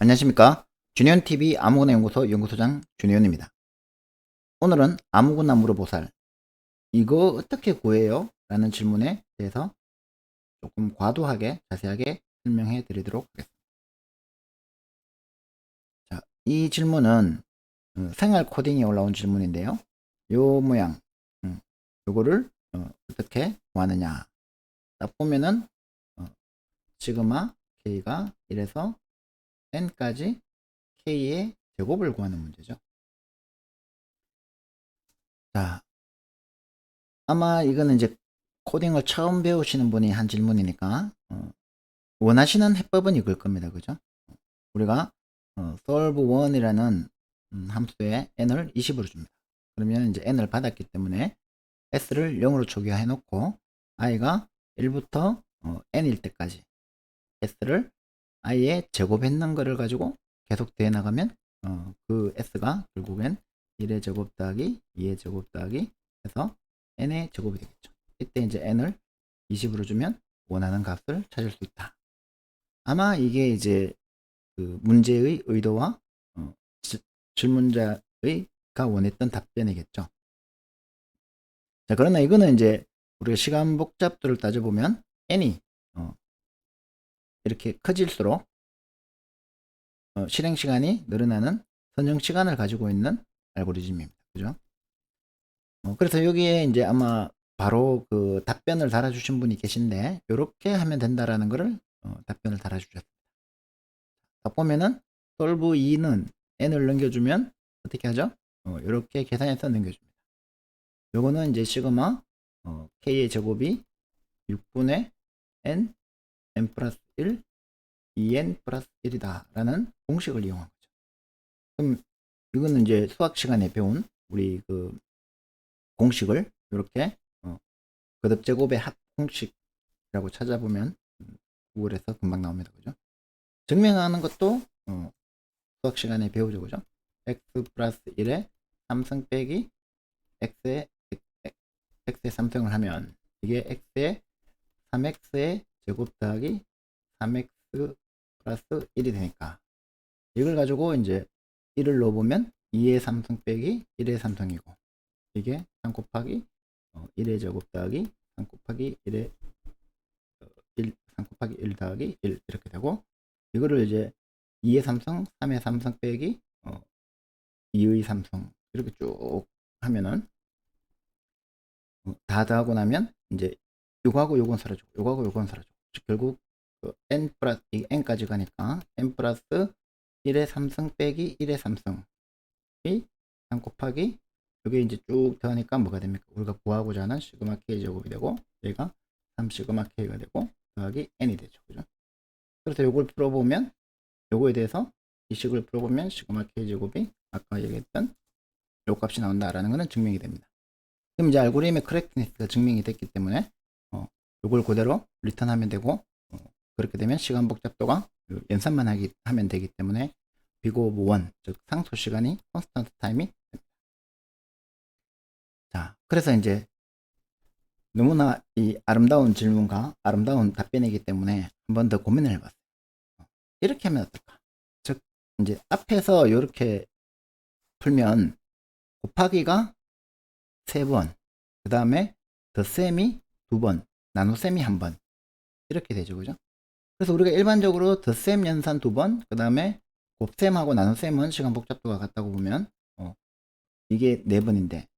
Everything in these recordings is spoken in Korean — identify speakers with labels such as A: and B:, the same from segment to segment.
A: 안녕하십니까. 주니온 TV 아무거나 연구소 연구소장 주니온입니다. 오늘은 아무거나 물어보살. 이거 어떻게 구해요? 라는 질문에 대해서 조금 과도하게 자세하게 설명해 드리도록 하겠습니다. 자, 이 질문은 어, 생활 코딩에 올라온 질문인데요. 요 모양, 음, 요거를 어, 떻게 구하느냐. 딱 보면은 어, 시그마 k가 1에서 n까지 k의 제곱을 구하는 문제죠. 자, 아마 이거는 이제 코딩을 처음 배우시는 분이 한 질문이니까 어, 원하시는 해법은 이걸 겁니다. 그죠? 우리가 어, solve1이라는 음, 함수에 n을 20으로 줍니다. 그러면 이제 n을 받았기 때문에 s를 0으로 초기화해 놓고 i가 1부터 어, n일 때까지 s를 i의 제곱했는 거를 가지고 계속 돼 나가면 어, 그 s가 결국엔 1의 제곱 더하기 2의 제곱 더하기 해서 n의 제곱이 되겠죠. 이때 이제 n을 20으로 주면 원하는 값을 찾을 수 있다. 아마 이게 이제 그 문제의 의도와 어, 지- 질문자의가 원했던 답변이겠죠. 자, 그러나 이거는 이제 우리가 시간 복잡도를 따져보면 n이 어, 이렇게 커질수록 어, 실행 시간이 늘어나는 선형 시간을 가지고 있는 알고리즘입니다. 그죠? 어, 그래서 여기에 이제 아마 바로 그 답변을 달아주신 분이 계신데 이렇게 하면 된다라는 거를 어, 답변을 달아주셨습니다. 딱 보면은 solve 2는 n을 넘겨주면 어떻게 하죠? 어, 이렇게 계산해서 넘겨줍니다. 요거는 이제 시그마 어, k의 제곱이 6분의 n n 플러스 1 2n 플러스 1이다 라는 공식을 이용한 거죠. 그럼 이거는 이제 수학 시간에 배운 우리 그 공식을 이렇게 어, 거듭 제곱의 합 공식이라고 찾아보면 음, 구글에서 금방 나옵니다. 그죠? 증명하는 것도 어, 수학 시간에 배우죠. 그죠? x 플러스 1에 3승 빼기 x의 x의 3승을 하면 이게 x의 3x의 제곱 더하기 3x 플러스 1이 되니까. 이걸 가지고 이제 1을 넣어보면 2의 3승 빼기 1의 3승이고 이게 3 곱하기 어, 1의 제곱 더하기 3 곱하기 1의 1, 3 곱하기 1 더하기 1 이렇게 되고 이거를 이제 2의 3승, 3의 3승 빼기 어, 2의 3승 이렇게 쭉 하면은 어, 다 더하고 나면 이제 요거하고 요건 사라지고 요거하고 요건 사라지고 즉 결국 그 n 플러스 이 n까지 가니까 n 플러스 1의 3승 빼기 1의 3승이 3 곱하기 여기 이제 쭉 더하니까 뭐가 됩니까? 우리가 구하고자 하는 시그마 k 제곱이 되고 얘가 3 시그마 k가 되고 더하기 n이 되죠. 그죠? 그래서 요걸 풀어보면 요거에 대해서 이 식을 풀어보면 시그마 k 제곱이 아까 얘기했던 요 값이 나온다라는 것은 증명이 됩니다. 그럼 이제 알고리즘의 크랙트니스가 증명이 됐기 때문에 어, 요걸 그대로 리턴하면 되고 어, 그렇게 되면 시간 복잡도가 그 연산만 하기, 하면 되기 때문에 비고 오브 원, 즉 상소 시간이 컨스턴트 타임이 됩니다. 자, 그래서 이제 너무나 이 아름다운 질문과 아름다운 답변이기 때문에 한 번 더 고민을 해봤어요. 어, 이렇게 하면 어떨까? 즉 이제 앞에서 이렇게 풀면 곱하기가 세 번, 그 다음에 덧셈이 두 번, 나눗셈이 한 번. 이렇게 되죠. 그죠? 그래서 우리가 일반적으로 덧셈 연산 두 번, 그 다음에 곱셈하고 나눗셈은 시간 복잡도가 같다고 보면, 어, 이게 네 번인데,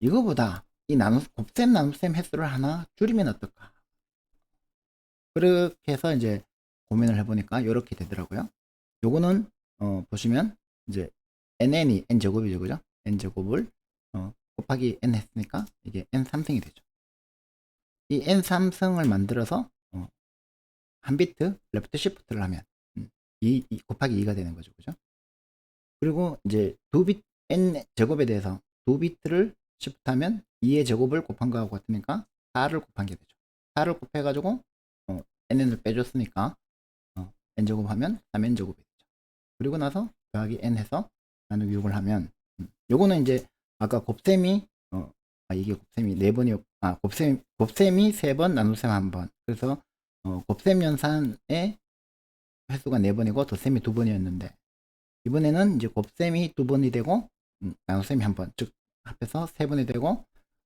A: 이거보다 이 나눗, 곱셈, 나눗셈 횟수를 하나 줄이면 어떨까? 그렇게 해서 이제 고민을 해보니까 이렇게 되더라고요. 요거는, 어, 보시면, 이제, nn이 n제곱이죠. 그죠? n제곱을, 어, 곱하기 n 했으니까 이게 n 3승이 되죠. 이 n 3승을 만들어서 어, 한 비트 레프트 시프트를 하면 음, 2, 2 곱하기 2가 되는 거죠. 그죠? 그리고 이제 두 비트 n 제곱에 대해서 두 비트를 시프트하면 2의 제곱을 곱한 거하고 같으니까 4를 곱한 게 되죠. 4를 곱해 가지고 어, n을 빼줬으니까 어, n 제곱하면 3n 제곱이 되죠. 그리고 나서 더하기 n 해서 나누기 6을 하면 음, 요거는 이제 아까 곱셈이 어, 아 이게 곱셈이 네 번이 아 곱셈 곱셈이 세 번 나눗셈 한 번. 그래서 어, 곱셈 연산의 횟수가 4번이고 덧셈이 2번이었는데 이번에는 이제 곱셈이 2번이 되고 음, 나눗셈이 한 번, 즉 합해서 3번이 되고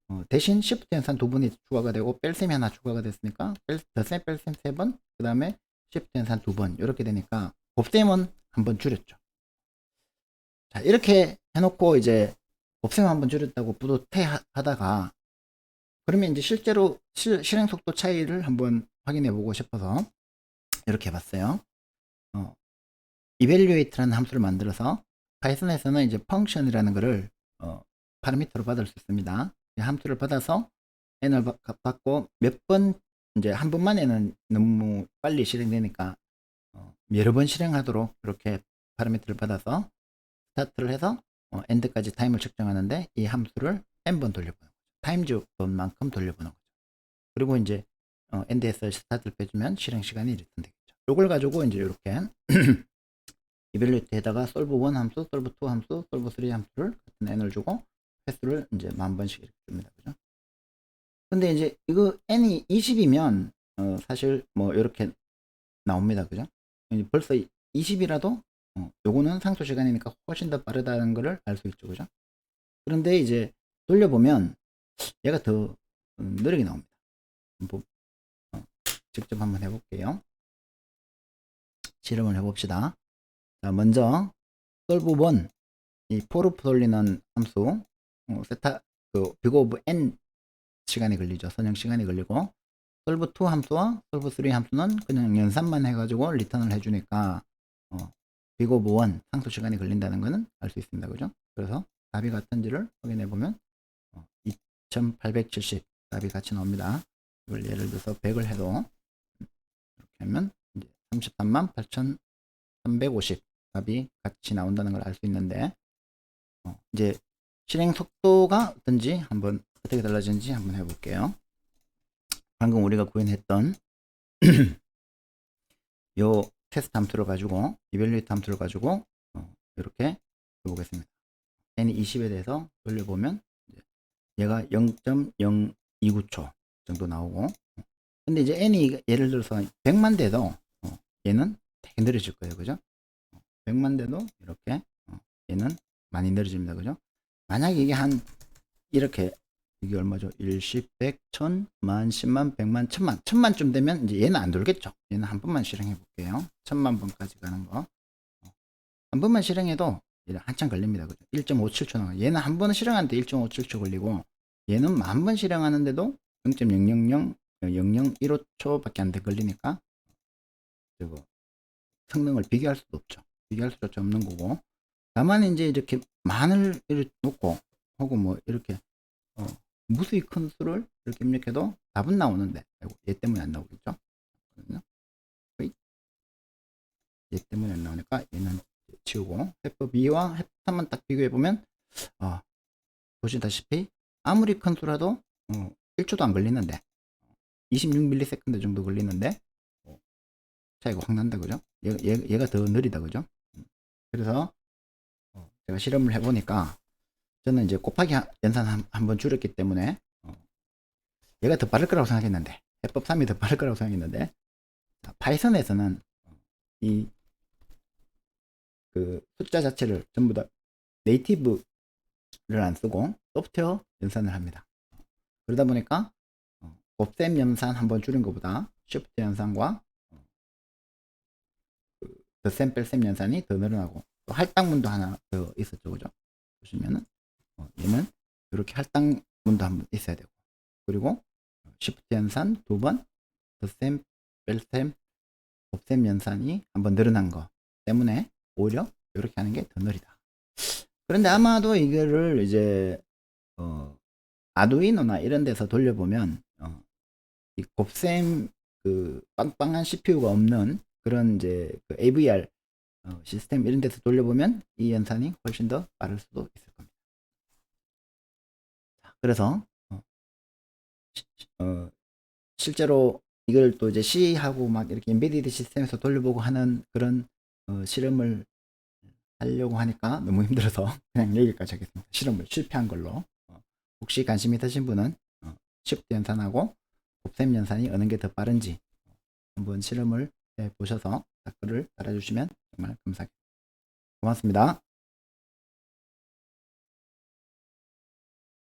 A: 어, 대신 시프트 연산 2번이 추가가 되고 뺄셈이 하나 추가가 됐으니까 뺄, 덧셈 뺄셈 3번 그 다음에 시프트 연산 2번 이렇게 되니까 곱셈은 한번 줄였죠. 자 이렇게 해놓고 이제 곱셈 한번 줄였다고 뿌듯해 하- 하다가 그러면 이제 실제로 실, 실행 속도 차이를 한번 확인해 보고 싶어서 이렇게 해봤어요. 어, evaluate라는 함수를 만들어서 파이썬에서는 이제 function이라는 거를 어, 파라미터로 받을 수 있습니다. 이 함수를 받아서 n을 받- 받고 몇 번 이제 한 번만에는 너무 빨리 실행되니까 어, 여러 번 실행하도록 이렇게 파라미터를 받아서 스타트를 해서 어, end까지 타임을 측정하는데 이 함수를 n번 돌려보는 거죠. 타임즈 번만큼 돌려보는 거죠. 그리고 이제 어, end에서 스타트를 빼주면 실행 시간이 이렇게 되겠죠. 이걸 가지고 이제 이렇게 이벨리트에다가 solve 1 함수, solve 2 함수, solve 3 함수를 같은 n을 주고 횟수를 이제 만 번씩 이렇게 줍니다. 그죠? 근데 이제 이거 n이 20이면 어, 사실 뭐 이렇게 나옵니다. 그죠? 벌써 20이라도 어, 요거는 상수 시간이니까 훨씬 더 빠르다는 거를 알수 있죠. 그죠? 그런데 이제 돌려보면 얘가 더 음, 느리게 나옵니다. 어, 직접 한번 해볼게요. 실험을 해봅시다. 자, 먼저 solve 1, 이 for 돌리는 함수, 어, 세타, 그, big n 시간이 걸리죠. 선형 시간이 걸리고, solve 2 함수와 solve 3 함수는 그냥 연산만 해가지고 리턴을 해주니까, 어, big of 1 상수 시간이 걸린다는 거는 알 수 있습니다. 그죠? 그래서 답이 같은지를 확인해 보면, 어, 2870 답이 같이 나옵니다. 이걸 예를 들어서 100을 해도, 이제 33만 8,350 답이 같이 나온다는 걸 알 수 있는데 어, 이제 실행 속도가 어떤지 한번 어떻게 달라지는지 한번 해볼게요. 방금 우리가 구현했던 요 테스트 함수를 가지고 이벨리트 함수를 가지고 어, 이렇게 해보겠습니다. n이 20에 대해서 돌려보면 얘가 0.029초 정도 나오고 근데 이제 n이 예를 들어서 100만 돼도 어, 얘는 되게 느려질 거예요. 그죠? 100만 돼도 이렇게 어, 얘는 많이 느려집니다. 그죠? 만약에 이게 한 이렇게 이게 얼마죠? 1, 10, 100, 1000, 만, 10만, 100만, 1000만, 1000만쯤 되면 이제 얘는 안 돌겠죠. 얘는 한 번만 실행해 볼게요. 1000만 번까지 가는 거. 어, 한 번만 실행해도 얘는 한참 걸립니다. 그죠? 1.57초 나가. 얘는 한 번 실행하는데 1.57초 걸리고 얘는 만 번 실행하는데도 0.000 0.015초밖에 안 돼 걸리니까 저거 성능을 비교할 수도 없죠. 비교할 수밖에 없는 거고 다만 이제 이렇게 만을 이렇게 놓고 혹은 뭐 이렇게 어, 무수히 큰 수를 이렇게 입력해도 답은 나오는데 얘 때문에 안 나오겠죠? 얘 때문에 안 나오니까 얘는 지우고 해법 2와 해법 3만 딱 비교해 보면 어, 보시다시피 아무리 큰 수라도 어, 1초도 안 걸리는데 26ms 정도 걸리는데 어, 차이가 확 난다 그죠? 얘, 얘, 얘가 더 느리다 그죠? 음. 그래서 어, 제가 실험을 해보니까 저는 이제 곱하기 한- 연산 한, 한번 줄였기 때문에 어, 얘가 더 빠를 거라고 생각했는데 해법 3이 더 빠를 거라고 생각했는데 자, 파이썬에서는 어, 이그 숫자 자체를 전부 다 네이티브를 안 쓰고 소프트웨어 연산을 합니다. 그러다 보니까 어, 곱셈 연산 한번 줄인 것보다 쉬프트 연산과 어, 그 덧셈 뺄셈 연산이 더 늘어나고 또 할당문도 하나 더 있었죠. 그죠? 보시면은 어, 얘는 이렇게 할당문도 한번 있어야 되고 그리고 쉬프트 연산 두번 덧셈 뺄셈 곱셈 연산이 한번 늘어난 거 때문에 오히려 이렇게 하는 게 더 느리다. 그런데 아마도 이거를 이제 어, 아두이노나 이런 데서 돌려보면 어, 이 곱셈 그 빵빵한 CPU가 없는 그런 이제 그 AVR 어, 시스템 이런 데서 돌려보면 이 연산이 훨씬 더 빠를 수도 있을 겁니다. 자, 그래서 어, 어, 실제로 이걸 또 이제 C하고 막 이렇게 엔베디드 시스템에서 돌려보고 하는 그런 어, 실험을 하려고 하니까 너무 힘들어서 그냥 여기까지 하겠습니다. 실험을 실패한 걸로. 어, 혹시 관심 있으신 분은 어, shift 연산하고 곱셈 연산이 어느 게 더 빠른지 한번 실험을 해 보셔서 댓글을 달아주시면 정말 감사하겠습니다. 고맙습니다.